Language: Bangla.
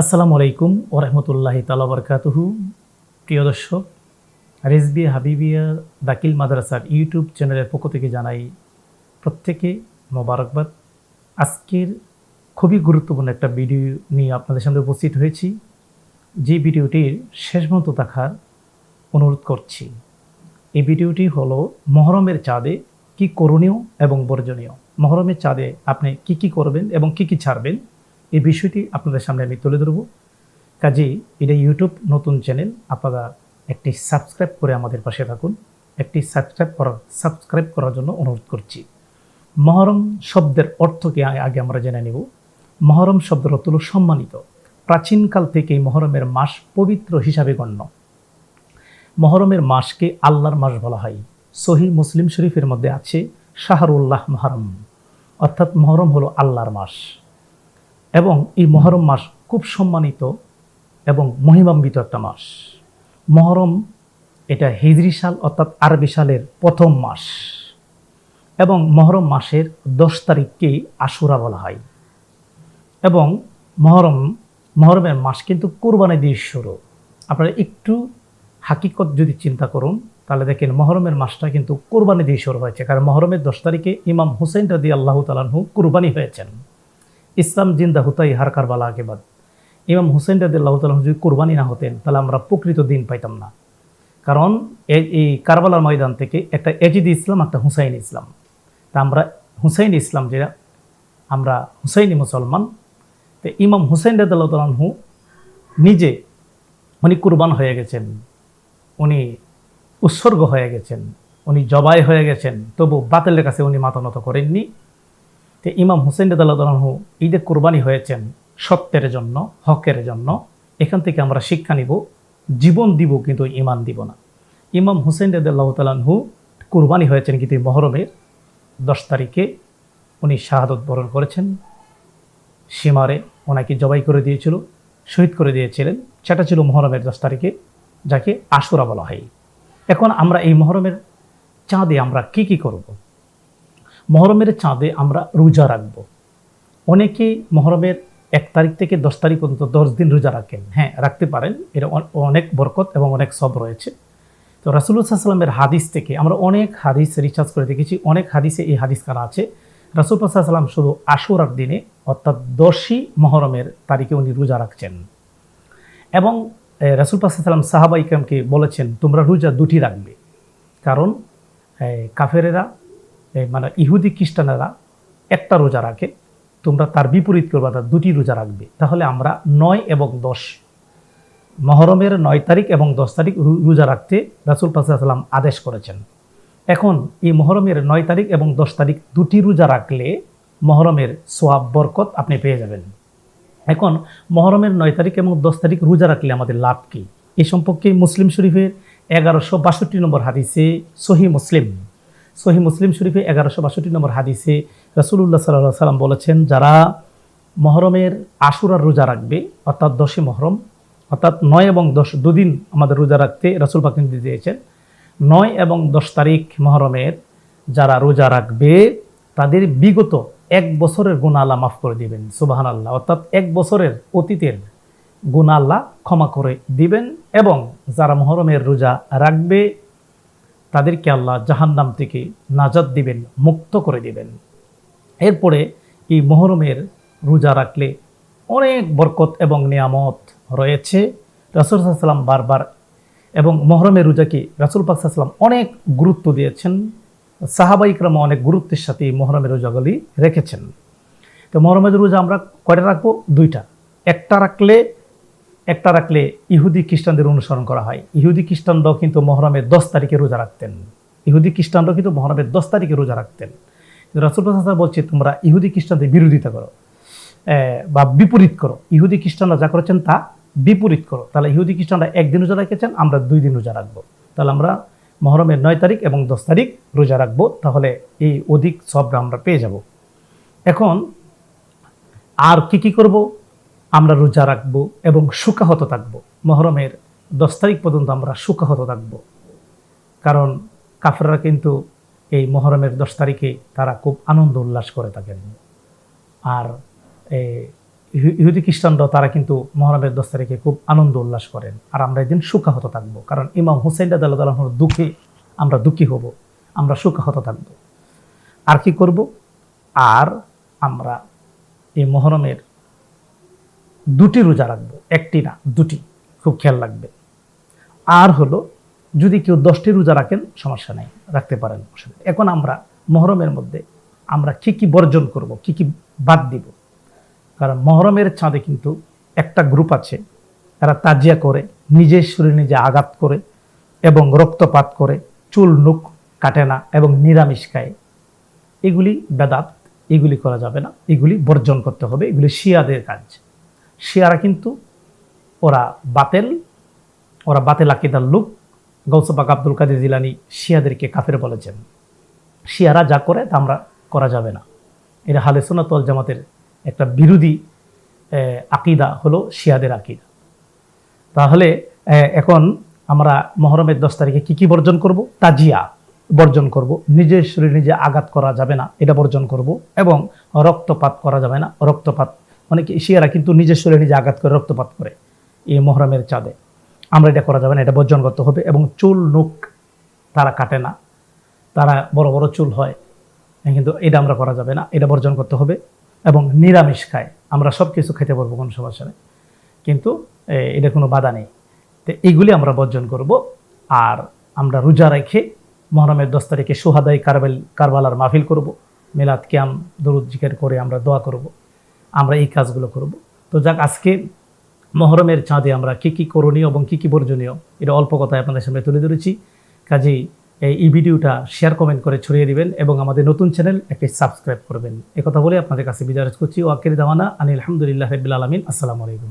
আসসালামু আলাইকুম ওরহমতুল্লাহি তালা বরকাতুহু। প্রিয় দর্শক রেজবি হাবিবিয়া দাকিল মাদ্রাসার ইউটিউব চ্যানেলের পক্ষ থেকে জানাই প্রত্যেকে মোবারকবাদ। আজকের খুবই গুরুত্বপূর্ণ একটা ভিডিও নিয়ে আপনাদের সামনে উপস্থিত হয়েছি। যে ভিডিওটির শেষ পর্যন্ত দেখার অনুরোধ করছি। এই ভিডিওটি হলো মহরমের চাঁদে কি করণীয় এবং বর্জনীয়। মহরমের চাঁদে আপনি কি কি করবেন এবং কি কি ছাড়বেন? এই বিষয়টি আপনাদের সামনে আমি তুলে ধরব। কাজেই এটা ইউটিউব নতুন চ্যানেল, আপনারা একটি সাবস্ক্রাইব করে আমাদের পাশে থাকুন। একটি সাবস্ক্রাইব করার সাবস্ক্রাইব করার জন্য অনুরোধ করছি। মহরম শব্দের অর্থকে আগে আমরা জেনে নেব। মহরম শব্দের অর্থ হলো সম্মানিত। প্রাচীনকাল থেকেই মহরমের মাস পবিত্র হিসাবে গণ্য। মহরমের মাসকে আল্লাহর মাস বলা হয়। সহি মুসলিম শরীফের মধ্যে আছে শাহরুল্লাহ মহরম। অর্থাৎ মহরম হলো আল্লাহর মাস। এবং এই মহরম মাস খুব সম্মানিত এবং মহিমাম্বিত একটা মাস। মহরম এটা হিজরি সাল অর্থাৎ আরবি সালের প্রথম মাস এবং মহরম মাসের দশ তারিখকে আশুরা বলা হয়। এবং মহরম, মহরমের মাস কিন্তু কোরবানি দিয়ে শুরু। আপনারা একটু হাকিকত যদি চিন্তা করুন, তাহলে দেখেন মহরমের মাসটা কিন্তু কোরবানি দিয়ে শুরু হয়েছে। কারণ মহরমের দশ তারিখে ইমাম হুসেন রাদি আল্লাহ তালাহু কুরবানি হয়েছেন। ইসলাম জিন্দা হুতাই হার কারবালা আগে বাদ। ইমাম হুসেন রাদি আল্লাহ তালাহু যদি কোরবানি না হতেন, তাহলে আমরা প্রকৃত দিন পাইতাম না। কারণ এই- কারবালার ময়দান থেকে একটা এজিদ ইসলাম, একটা হুসাইন ইসলাম। তা আমরা হুসাইন ইসলাম যেটা আমরা হুসাইনি মুসলমান, তো ইমাম হুসাইন রাদিল্লাহ তালাহু নিজে উনি কুরবান হয়ে গেছেন, উনি উৎসর্গ হয়ে গেছেন, উনি জবাই হয়ে গেছেন, তবু বাতিলের কাছে উনি মাথা নত করেননি। তো ইমাম হুসেন রাদাল্লাহু ঈদে কুরবানি হয়েছেন সত্যের জন্য, হকের জন্য। এখান থেকে আমরা শিক্ষা নিব, জীবন দিব কিন্তু ইমান দিব না। ইমাম হুসেন রাদাল্লাহ তালাহু কুরবানি হয়েছেন কিন্তু এই মহরমের দশ তারিখে উনি শাহাদত বরণ করেছেন। সীমারে ওনাকে জবাই করে দিয়েছিল, শহীদ করে দিয়েছিলেন। সেটা ছিল মহরমের দশ তারিখে, যাকে আশুরা বলা হয়। এখন আমরা এই মহরমের চাঁদে আমরা কি কি করব? মহরমের চাঁদে আমরা রোজা রাখব। অনেকেই মহরমের এক তারিখ থেকে দশ তারিখ পর্যন্ত দশ দিন রোজা রাখেন। হ্যাঁ রাখতে পারেন। এটা অনেক বরকত এবং অনেক সব রয়েছে। তো রাসুল্লাহ সাল্লামের হাদিস থেকে আমরা অনেক হাদিস রিসার্চ করে দেখেছি। অনেক হাদিসে এই হাদিস কারা আছে। রাসুল্লাহ সাল্লাম শুধু আশুরার দিনে, অর্থাৎ দশই মহরমের তারিখে উনি রোজা রাখছেন। এবং রাসুল পাসাল্লাম সাহাবা ইকরামকে বলেছেন, তোমরা রোজা দুটি রাখবে। কারণ কাফেরেরা মানে ইহুদি খ্রিস্টানেরা একটা রোজা রাখে, তোমরা তার বিপরীত করবে অর্থাৎ দুটি রোজা রাখবে। তাহলে আমরা নয় এবং দশ। মহরমের নয় তারিখ এবং দশ তারিখ রোজা রাখতে রাসুল পাসাল্লাম আদেশ করেছেন। এখন এই মহরমের নয় তারিখ এবং দশ তারিখ দুটি রোজা রাখলে মহরমের সোয়াব বরকত আপনি পেয়ে যাবেন। এখন মহরমের নয় তারিখ এবং দশ তারিখ রোজা রাখলে আমাদের লাভ কি? এ সম্পর্কে মুসলিম শরীফের এগারোশো বাষট্টি নম্বর হাদিসে সহি মুসলিম। সহি মুসলিম শরীফে এগারোশো বাষট্টি নম্বর হাদিসে রসুল্লাহ সাল্লাহ সাল্লাম বলেছেন, যারা মহরমের আশুরার রোজা রাখবে, অর্থাৎ দশই মহরম, অর্থাৎ নয় এবং দশ দুদিন আমাদের রোজা রাখতে রসুল পাক নির্দেশ দিয়েছেন, নয় এবং দশ তারিখ মহরমের যারা রোজা রাখবে, তাদের বিগত এক বছরের গুণা আল্লাহ মাফ করে দিবেন সুবাহান আল্লাহ অর্থাৎ এক বছরের অতীতের গুণা আল্লাহ ক্ষমা করে দিবেন এবং যারা মহরমের রোজা রাখবে তাদেরকে আল্লাহ জাহান্নাম থেকে নাজাদ দিবেন, মুক্ত করে দিবেন। এরপরে এই মহরমের রোজা রাখলে অনেক বরকত এবং নিয়ামত রয়েছে। রাসুল সাল্লাম বারবার এবং মহরমের রোজাকে রাসুল পাকসাল্লাম অনেক গুরুত্ব দিয়েছেন। সাহাবা ইকরাম অনেক গুরুত্বের সাথে এই মহরমের রোজাগুলি রেখেছেন। তো মহরমের রোজা আমরা কয়টা রাখব? দুইটা। একটা রাখলে একটা রাখলে ইহুদি খ্রিস্টানদের অনুসরণ করা হয়। ইহুদি খ্রিস্টানরাও কিন্তু মহরমের দশ তারিখে রোজা রাখতেন। ইহুদি খ্রিস্টানরাও কিন্তু মহরমের দশ তারিখে রোজা রাখতেন। রাসুল পাশা বলছে, তোমরা ইহুদি খ্রিস্টানদের বিরোধিতা করো বা বিপরীত করো। ইহুদি খ্রিস্টানরা যা করেছেন তা বিপরীত করো। তাহলে ইহুদি খ্রিস্টানরা একদিন রোজা রেখেছেন, আমরা দুই দিন রোজা রাখব। তাহলে আমরা মহরমের নয় তারিখ এবং দশ তারিখ রোজা রাখব, তাহলে এই অধিক সবটা আমরা পেয়ে যাব। এখন আর কি কি করব? আমরা রোজা রাখব এবং সুখাহত থাকব। মহরমের দশ তারিখ পর্যন্ত আমরা সুখাহত থাকব। কারণ কাফেররা কিন্তু এই মহরমের দশ তারিখে তারা খুব আনন্দ উল্লাস করে থাকেন। আর ইহুদি খ্রিস্টানরাও তারা কিন্তু মহরমের দশ তারিখে খুব আনন্দ উল্লাস করেন। আর আমরা এদিন সুখাহত থাকব। কারণ ইমাম হুসাইন রাদাল্লাহর দুঃখে, আমরা দুঃখী হব। আমরা সুখাহত থাকব। আর কি করব? আর আমরা এই মহরমের দুটি রোজা রাখব, একটি না, দুটি। খুব খেয়াল রাখবে। আর হলো, যদি কেউ দশটি রোজা রাখেন, সমস্যা নেই, রাখতে পারেন এখন আমরা মহরমের মধ্যে আমরা কি কি বর্জন করব, কি কি বাদ দিব? কারণ মহরমের চাঁদে কিন্তু একটা গ্রুপ আছে, তারা তাজিয়া করে, নিজের শরীরে নিজে আঘাত করে এবং রক্তপাত করে, চুল নুক কাটে না এবং নিরামিষ খায়। এগুলি বেদাত, এগুলি করা যাবে না, এগুলি বর্জন করতে হবে, এগুলি শিয়াদের কাজ। শিয়ারা কিন্তু ওরা বাতেল ওরা বাতেল আকিদার লোক। গৌসবাক আব্দুল কাদের জিলানি শিয়াদেরকে কাফের বলেছেন। শিয়ারা যা করে তা আমরা করা যাবে না। এটা হালে সোনাতল জামাতের একটা বিরোধী আকিদা হলো শিয়াদের আকিদা। তাহলে এখন আমরা মহরমের দশ তারিখে কী কী বর্জন করব? তাজিয়া বর্জন করব। নিজের শরীরে নিজে আঘাত করা যাবে না, এটা বর্জন করব। এবং রক্তপাত করা যাবে না। রক্তপাত অনেকে শিয়ারা কিন্তু নিজের শরীরে নিজে আঘাত করে, রক্তপাত করে এই মহরমের চাঁদে। আমরা এটা করা যাবে না, এটা বর্জন করতে হবে এবং চুল নুক তারা কাটে না। তারা বড় বড় চুল হয়, কিন্তু এটা আমরা করা যাবে না, এটা বর্জন করতে হবে এবং নিরামিষ খায়। আমরা সব কিছু খেতে পারব কোনো সমস্যা নেই। কিন্তু এটা কোনো বাধা নেই। তো এইগুলি আমরা বর্জন করব আর আমরা রোজা রেখে মহরমের দশ তারিখে সোহাদাই কারবেল, কারবালার মাহফিল করব। মেলাদ ক্যাম, দরুদ জিকের করে আমরা দোয়া করব। আমরা এই কাজগুলো করব। তো যাক, আজকে মহরমের চাঁদে আমরা কী কী করণীয় এবং কী কী বর্জনীয় এটা অল্প কথায় আপনাদের সামনে তুলে ধরেছি। কাজেই এই- ভিডিওটা শেয়ার, কমেন্ট করে ছড়িয়ে দিবেন এবং আমাদের নতুন চ্যানেল একটি সাবস্ক্রাইব করবেন। একথা বলে আপনাদের কাছে বিদায় করছি ওয়াকির দাওয়ানা আনিল আলহামদুলিল্লাহ রবিল আলমিন। আসসালামু আলাইকুম।